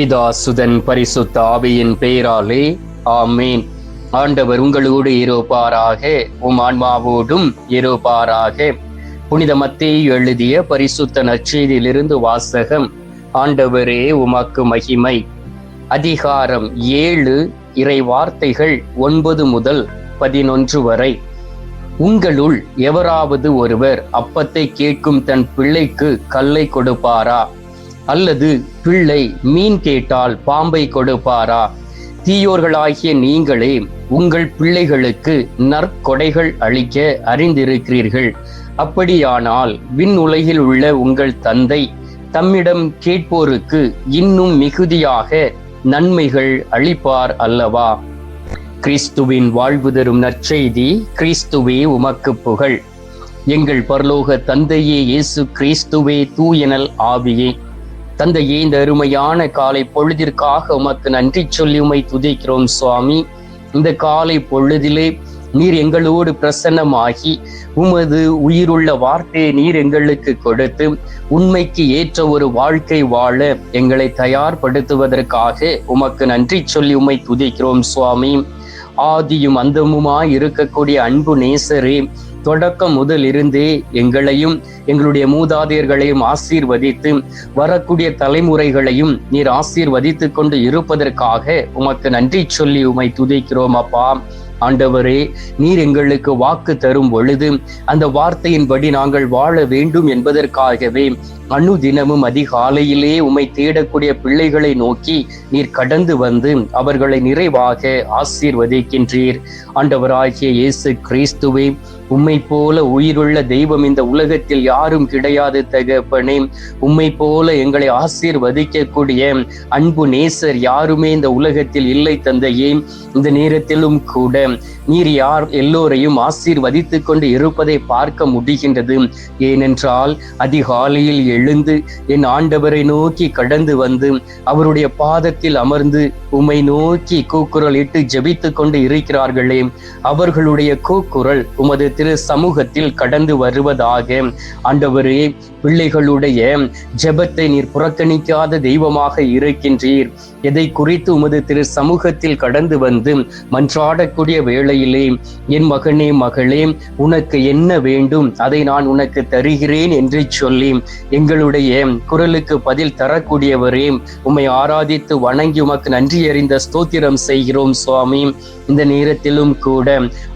பிதா சுதன் பரிசுத்த ஆவியின் பெயராலே ஆமேன். ஆண்டவர் உங்களோடு இருப்பாராக உம் ஆன்மாவோடும் இருப்பாராக. புனித மத்தேயு எழுதிய பரிசுத்த நச்செய்தியிலிருந்து வாசகம் ஆண்டவரே உமக்கு மகிமை. அதிகாரம் ஏழு இறை வார்த்தைகள் ஒன்பது முதல் பதினொன்று வரை. உங்களுள் எவராவது ஒருவர் அப்பத்தை கேட்கும் தன் பிள்ளைக்கு கல்லை கொடுப்பாரா? அல்லது பிள்ளை மீன் கேட்டால் பாம்பை கொடுப்பாரா? தீயோர்களாகிய நீங்களே உங்கள் பிள்ளைகளுக்கு நற்கொடைகள் அளிக்க அறிந்திருக்கிறீர்கள். அப்படியானால் விண் உலகில் உள்ள உங்கள் தந்தை தம்மிடம் கேட்போருக்கு இன்னும் மிகுதியாக நன்மைகள் அளிப்பார் அல்லவா? கிறிஸ்துவின் வாழ்வு தரும் நற்செய்தி கிறிஸ்துவே உமக்கு புகழ். எங்கள் பரலோக தந்தையே இயேசு கிறிஸ்துவே தூயனல் ஆவியே. தந்தையே இந்த அருமையான காலை பொழுதிற்காக உமக்கு நன்றி சொல்லி உமை துதிக்கிறோம் சுவாமி. இந்த காலை பொழுதிலே நீர் எங்களோடு பிரசன்னமாகி உமது உயிருள்ள வார்த்தையை நீர் எங்களுக்கு கொடுத்து உண்மைக்கு ஏற்ற ஒரு வாழ்க்கை வாழ எங்களை தயார்படுத்துவதற்காக உமக்கு நன்றி சொல்லி உமை துதிக்கிறோம் சுவாமி. ஆதியும் அந்தமுமாய் இருக்கக்கூடிய அன்பு நேசரே தொடக்கம் முதல் இருந்தே எங்களையும் எங்களுடைய மூதாதையர்களையும் ஆசீர்வதித்து வரக்கூடிய தலைமுறைகளையும் நீர் ஆசீர்வதித்து கொண்டு இருப்பதற்காக உமக்கு நன்றி சொல்லி உமை துதிக்கிறோம் அப்பா. ஆண்டவரே நீர் எங்களுக்கு வாக்கு தரும் பொழுது அந்த வார்த்தையின்படி நாங்கள் வாழ வேண்டும் என்பதற்காகவே அணு தினமும் அதிகாலையிலே உம்மை தேடக்கூடிய பிள்ளைகளை நோக்கி நீர் கடந்து வந்து அவர்களை நிறைவாக ஆசீர்வதிக்கின்றீர். ஆண்டவராகிய இயேசு கிறிஸ்துவே உம்மை போல உயிருள்ள தெய்வம் இந்த உலகத்தில் யாரும் கிடையாது தகப்பனே. உம்மை போல எங்களை ஆசீர்வதிக்கக்கூடிய அன்பு நேசர் யாருமே இந்த உலகத்தில் இல்லை தந்தையே. இந்த நேரத்திலும் கூட நீர் யார் எல்லோரையும் ஆசீர்வதித்து கொண்டு இருப்பதை பார்க்க முடிகின்றது. ஏனென்றால் அதிகாலையில் எழுந்து என் ஆண்டவரை நோக்கி கடந்து வந்து அவருடைய பாதத்தில் அமர்ந்து உம்மை நோக்கி கூக்குரல் இட்டு ஜபித்து கொண்டு இருக்கிறார்களே. அவர்களுடைய கூக்குரல் உமது திரு சமூகத்தில் கடந்து வருவதாக ஆண்டவரே பிள்ளைகளுடைய ஜெபத்தை நீர் புறக்கணிக்காத தெய்வமாக இருக்கின்றீர். எதை குறித்து உமது திரு சமூகத்தில் கடந்து வந்து மன்றாடக்கூடிய வேளையிலே என் மகனே மகளே உனக்கு என்ன வேண்டும்? அதை நான் உனக்கு தருகிறேன் என்று சொல்லி எங்களுடைய குரலுக்கு பதில் தரக்கூடியவரே உம்மை ஆராதித்து வணங்கி உமக்கு நன்றி அறிந்த ஸ்தோத்திரம் செய்கிறோம் சுவாமி. இந்த நேரத்திலும் கூட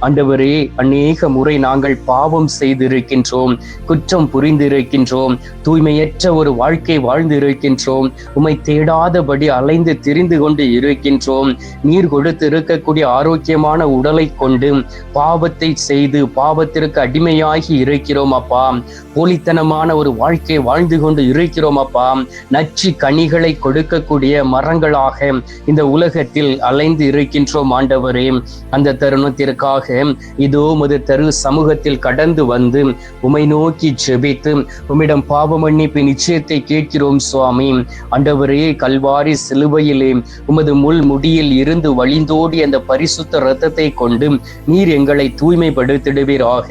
ஆண்டவரே அநேக முறை நாங்கள் பாவம் செய்திருக்கின்றோம் குற்றம் புரிந்திருக்கின்றோம் தூய்மையற்ற ஒரு வாழ்க்கை வாழ்ந்திருக்கின்றோம் உமை தேடாதபடி அலைந்து திரிந்து கொண்டு இருக்கின்றோம். நீர் கொடுத்து இருக்கக்கூடிய ஆரோக்கியமான உடலை கொண்டு பாவத்தை செய்து பாவத்திற்கு அடிமையாகி இருக்கிறோம் அப்பா. போலித்தனமான ஒரு வாழ்க்கை வாழ்ந்து கொண்டு இருக்கிறோம் அப்பா. நச்சு கனிகளை கொடுக்கக்கூடிய மரங்களாக இந்த உலகத்தில் அலைந்து இருக்கின்றோம் ஆண்டவரே. அந்த தருணத்திற்காக இதோ முது தரு சமூகத்தில் கடந்து வந்து உமை நோக்கி ஜெபித்து உம்மிடம் பாவ மன்னிப்பு நிச்சயத்தை கேட்கிறோம் சுவாமி. அண்டவரே கல்வாரி சிலுவையிலே உமது முள் முடியில் இருந்து வழிந்தோடி அந்த பரிசுத்த இரத்தத்தை கொண்டு நீர் எங்களை தூய்மைப்படுத்திடுவீராக.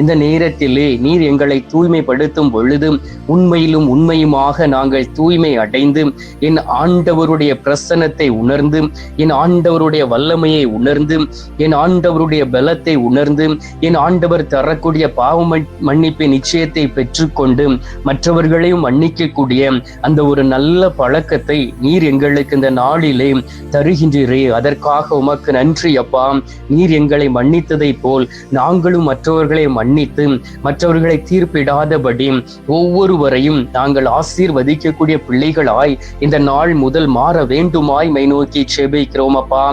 இந்த நேரத்திலே நீர் எங்களை தூய்மைப்படுத்தும் பொழுது உண்மையிலும் உண்மையுமாக நாங்கள் தூய்மை அடைந்து என் ஆண்டவருடைய பிரசன்னத்தை உணர்ந்து என் ஆண்டவருடைய வல்லமையை உணர்ந்து என் ஆண்டவருடைய பலத்தை உணர்ந்து என் ஆண்டவர் தரக்கூடிய பாவ மன்னிப்பு நிச்சயத்தை பெற்றுக்கொண்டு மற்றவர்களையும் மன்னிக்கக்கூடிய அந்த ஒரு நல்ல பழக்கத்தை நீர் எங்களுக்கு இந்த நாளிலே தருகின்றீரே. அதற்காக உமக்கு நன்றி அப்பா. நீர் எங்களை மன்னித்ததை போல் நாங்களும் மற்றவர்களை மன்னித்து மற்றவர்களை தீர்ப்பிடாதபடி ஒவ்வொருவரையும் நாங்கள் ஆசீர்வதிக்கக்கூடிய பிள்ளைகளாய் இந்த நாள் முதல் மாற வேண்டுமாய் மை நோக்கி செபிக்கிறோம் அப்பா.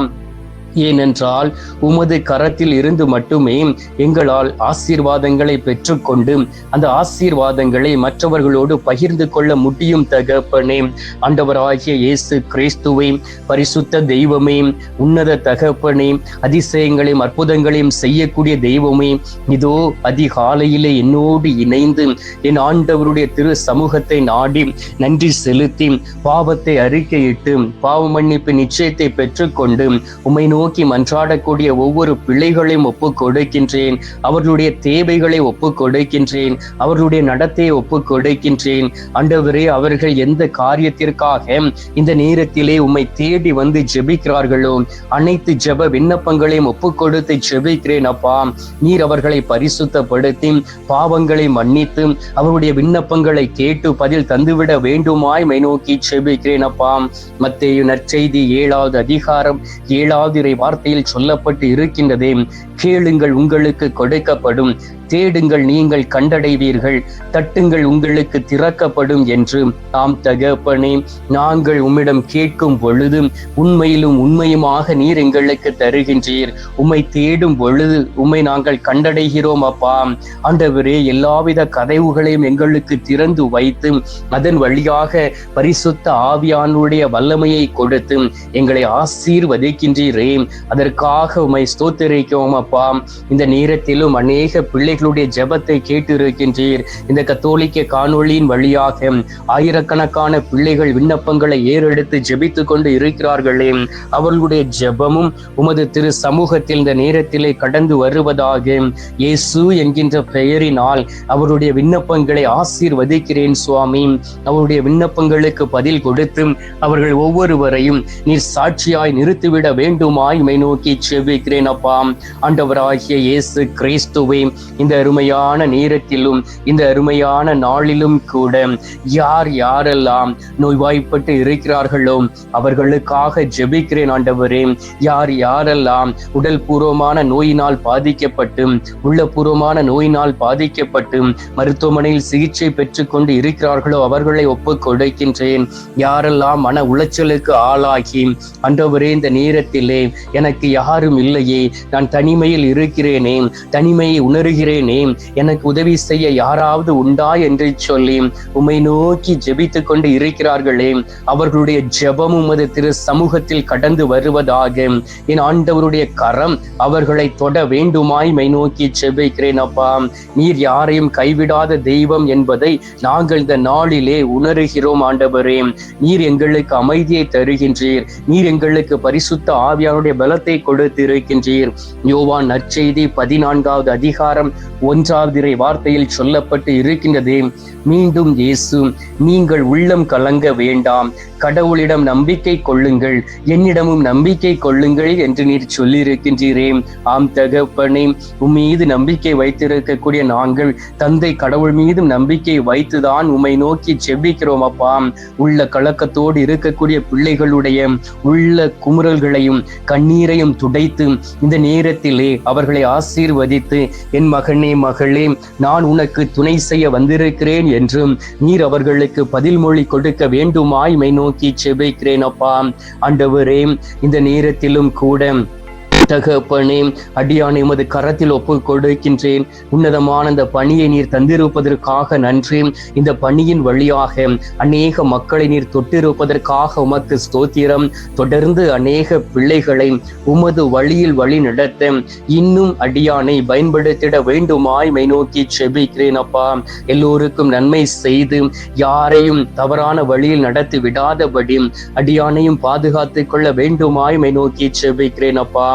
ஏனென்றால் உமது கரத்தில் இருந்து மட்டுமே எங்களால் ஆசீர்வாதங்களை பெற்றுக்கொண்டு அந்த ஆசீர்வாதங்களை மற்றவர்களோடு பகிர்ந்து கொள்ள முடியும் தகப்பனே. ஆண்டவராகிய இயேசு கிறிஸ்துவை பரிசுத்த தெய்வமே உன்னத தகப்பனே அதிசயங்களையும் அற்புதங்களையும் செய்யக்கூடிய தெய்வமே இதோ அதிகாலையிலே என்னோடு இணைந்து என் ஆண்டவருடைய திரு சமூகத்தை நாடி நன்றி செலுத்தி பாவத்தை அறிக்கையிட்டு பாவ மன்னிப்பு நிச்சயத்தை பெற்றுக்கொண்டு உமை நோக்கி நோக்கி மன்றாடக்கூடிய ஒவ்வொரு பிள்ளைகளையும் ஒப்புக் கொடுக்கின்றேன். அவர்களுடைய தேவைகளை ஒப்புக் கொடுக்கின்றேன். அவர்களுடைய நடத்தையை ஒப்புக் கொடுக்கின்றேன். அண்டவரே அவர்கள் எந்த காரியத்திற்காக இந்த நேரத்திலே உம்மை தேடி வந்து ஜெபிக்கிறார்களோ அனைத்து ஜெப விண்ணப்பங்களையும் ஒப்புக் கொடுத்து ஜெபிக்கிறேன் அப்பா. நீர் அவர்களை பரிசுத்தப்படுத்தி பாவங்களை மன்னித்து அவருடைய விண்ணப்பங்களை கேட்டு பதில் தந்துவிட வேண்டுமாய் மை நோக்கி ஜெபிக்கிறேன் அப்பா. மத்தேயு நற்செய்தி ஏழாவது அதிகாரம் ஏழாவது வார்த்தையில் சொல்லப்பட்டு இருக்கின்றதே. கேளுங்கள் உங்களுக்கு கொடுக்கப்படும் தேடுங்கள் நீங்கள் கண்டடைவீர்கள். தட்டுங்கள் உங்களுக்கு திறக்கப்படும் என்று தாம் தகப்பனே நாங்கள் உம்மிடம் கேட்கும் பொழுது உண்மையிலும் உண்மையுமாக நீர் எங்களுக்கு தருகின்றீர். உம்மை தேடும் பொழுது உம்மை நாங்கள் கண்டடைகிறோம் அப்பா. ஆண்டவரே எல்லாவித கதவுகளையும் எங்களுக்கு திறந்து வைத்து அதன் வழியாக பரிசுத்த ஆவியானுடைய வல்லமையை கொடுத்து எங்களை ஆசீர்வதிக்கின்றீரே. அதற்காக உம்மை ஸ்தோத்திரிக்கிறோம் அப்பா. இந்த நேரத்திலும் அநேக எங்களுடைய ஜெபத்தை கேட்டு இருக்கின்றீர் இந்த கத்தோலிக்க காணொளியின் வழியாக ஆயிரக்கணக்கான பிள்ளைகள் விண்ணப்பங்களை ஏறெடுத்து ஜெபித்துக் கொண்டு இருக்கிறார்களே. அவர்களுடைய ஜெபமும் உமது திரு சமூகத்தில் இந்த நேரத்திலே கடந்து வருவதாக இயேசு என்கின்ற பெயரினால் அவருடைய விண்ணப்பங்களை ஆசீர்வதிக்கிறேன் சுவாமி. அவருடைய விண்ணப்பங்களுக்கு பதில் கொடுத்து அவர்கள் ஒவ்வொருவரையும் நீர் சாட்சியாய் நிறுத்திவிட வேண்டுமாய் மை நோக்கி செவிக்கிறேன் அப்பா. ஆண்டவராகிய இயேசு கிறிஸ்துவை இந்த அருமையான நேரத்திலும் இந்த அருமையான நாளிலும் கூட யார் யாரெல்லாம் நோய்வாய்ப்பட்டு இருக்கிறார்களோ அவர்களுக்காக ஜெபிக்கிறேன் ஆண்டவரே. யார் யாரெல்லாம் உடல் பூர்வமான நோயினால் பாதிக்கப்பட்டு உள்ளபூர்வமான நோயினால் பாதிக்கப்பட்டு மருத்துவமனையில் சிகிச்சை பெற்றுக்கொண்டு இருக்கிறார்களோ அவர்களை ஒப்புக் கொடுக்கின்றேன். யாரெல்லாம் மன உளைச்சலுக்கு ஆளாகி அன்றவரே இந்த நேரத்திலே எனக்கு யாரும் இல்லையே நான் தனிமையில் இருக்கிறேனே தனிமையை உணர்கிறேன் எனக்கு உதவி செய்ய யாராவது உண்டா என்று சொல்லி உமை நோக்கி ஜெபித்துக் கொண்டு இருக்கிறார்களே. அவர்களுடைய ஜெபம் உமது திரு சமூகத்தில் கடந்து வருவதாக. என் ஆண்டவருடைய கரம் அவர்களை தொட வேண்டுமாய் மை நோக்கி ஜெபிக்கிறேன் அப்பா. நீர் யாரையும் கைவிடாத தெய்வம் என்பதை நாங்கள் இந்த நாளிலே உணர்கிறோம் ஆண்டவரே. நீர் எங்களுக்கு அமைதியை தருகின்றீர். நீர் எங்களுக்கு பரிசுத்த ஆவியானுடைய பலத்தை கொடுத்திருக்கின்றீர். யோவான் நற்செய்தி பதினான்காவது அதிகாரம் ஒன்றாவது இறை வார்த்தையில் சொல்லப்பட்டு இருக்கின்றதே மீண்டும் இயேசு நீங்கள் உள்ளம் கலங்க வேண்டாம். கடவுளிடம் நம்பிக்கை கொள்ளுங்கள் என்னிடமும் நம்பிக்கை கொள்ளுங்கள் என்று நீர் சொல்லியிருக்கின்றீரே. ஆம் தகப்பனே உம்மீது நம்பிக்கை வைத்திருக்கக்கூடிய நாங்கள் தந்தை கடவுள் மீதும் நம்பிக்கை வைத்துதான் உம்மை நோக்கி செபிக்கிறோம் அப்பா. உள்ள கலக்கத்தோடு இருக்கக்கூடிய பிள்ளைகளுடைய உள்ள குமுறல்களையும் கண்ணீரையும் துடைத்து இந்த நேரத்திலே அவர்களை ஆசீர்வதித்து என் மகன் மகளே நான் உனக்கு துணை செய்ய வந்திருக்கிறேன் என்றும் நீர் அவர்களுக்கு பதில் மொழி கொடுக்க வேண்டுமாய் மை நோக்கி செபிக்கிறேன் அப்பா. ஆண்டவரே இந்த நேரத்திலும் கூட தகப்பனே அடியானை உமது கரத்தில் ஒப்பு கொடுக்கின்றேன். உன்னதமான இந்த பணியை நீர் தந்திருப்பதற்காக நன்றி. இந்த பணியின் வழியாக அநேக மக்களை நீர் தொட்டிருப்பதற்காக உமக்கு ஸ்தோத்திரம். தொடர்ந்து அநேக பிள்ளைகளை உமது வழியில் வழி நடத்த இன்னும் அடியானை பயன்படுத்திட வேண்டுமாய் மை நோக்கி செபிக்கிறேன் அப்பா. எல்லோருக்கும் நன்மை செய்து யாரையும் தவறான வழியில் நடத்தி விடாதபடி அடியானையும் பாதுகாத்துக் கொள்ள வேண்டுமாய் மை நோக்கி செபிக்கிறேன் அப்பா.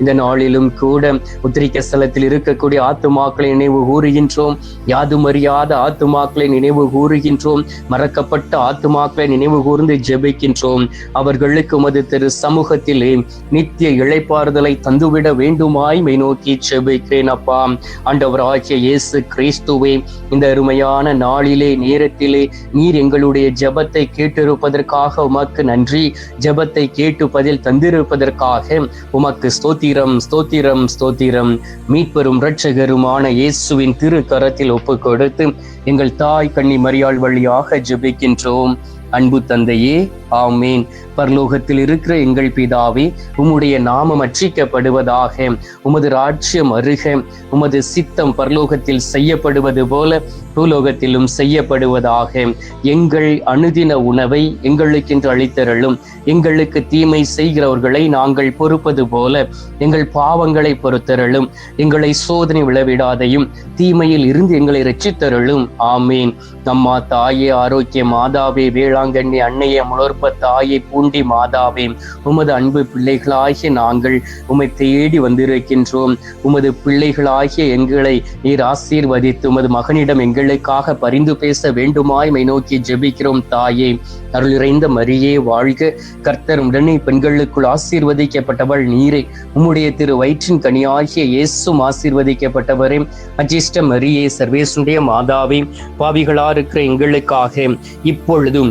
இந்த நாளிலும் கூட உத்திரிக்க ஸ்தலத்தில் இருக்கக்கூடிய ஆத்துமாக்களை நினைவு கூறுகின்றோம். யாதும் அறியாத ஆத்துமாக்களை நினைவு கூறுகின்றோம். மறக்கப்பட்ட ஆத்துமாக்களை நினைவு கூர்ந்து ஜெபிக்கின்றோம். அவர்களுக்கு மது திரு சமூகத்திலே நித்திய இழைப்பாறுதலை தந்துவிட வேண்டுமாய் மை நோக்கி ஜெபிக்கிறேன் அப்பா. ஆண்டவராகிய இயேசு கிறிஸ்துவே இந்த அருமையான நாளிலே நேரத்திலே நீர் எங்களுடைய ஜபத்தை கேட்டிருப்பதற்காக உமக்கு நன்றி. ஜபத்தை கேட்டு பதில் தந்திருப்பதற்காக உமக்கு ஸ்தோத்திரம் ஸ்தோத்திரம் ஸ்தோத்திரம். மீட்பெரும் இரட்சகருமான இயேசுவின் திரு கரத்தில் ஒப்பு கொடுத்து எங்கள் தாய் கண்ணி மரியாள் வழியாக ஜெபிக்கின்றோம். அன்பு தந்தையே ஆமேன். பரலோகத்தில் இருக்கிற எங்கள் பிதாவே உம்முடைய நாமம் அச்சிக்கப்படுவதாக உமது ராஜ்யம் அருக உமது சித்தம் பரலோகத்தில் செய்யப்படுவது போல பூலோகத்திலும் செய்யப்படுவதாக. எங்கள் அனுதின உணவை எங்களுக்கென்று அளித்தருளும். எங்களுக்கு தீமை செய்கிறவர்களை நாங்கள் பொறுப்பது போல எங்கள் பாவங்களை பொறுத்தருளும். எங்களை சோதனை விழவிடாதையும் தீமையில் இருந்து எங்களை ரட்சித்தருளும் ஆமீன். நம்மா தாயே ஆரோக்கிய மாதாவே வேளாண் வேளாங்கண்ணி அன்னையே முளர்ப்ப தாயை பூண்டி மாதாவே உமது அன்பு பிள்ளைகளாகிய நாங்கள் உமை தேடி வந்திருக்கின்றோம். உமது பிள்ளைகளாகிய எங்களை நீர் ஆசீர்வதித்து உமது மகனிடம் எங்களுக்காக பரிந்து பேச வேண்டுமாய் மை நோக்கி ஜெபிக்கிறோம் தாயே. அருளிறைந்த மரியே வாழ்க. கர்த்தர் உடனே பெண்களுக்குள் ஆசீர்வதிக்கப்பட்டவள் நீரை. உம்முடைய திரு வயிற்றின் கனியாகிய இயேசும் ஆசீர்வதிக்கப்பட்டவரே. அஜிஷ்ட மரியே சர்வேசுடைய மாதாவே பாவிகளா இருக்கிற எங்களுக்காக இப்பொழுதும்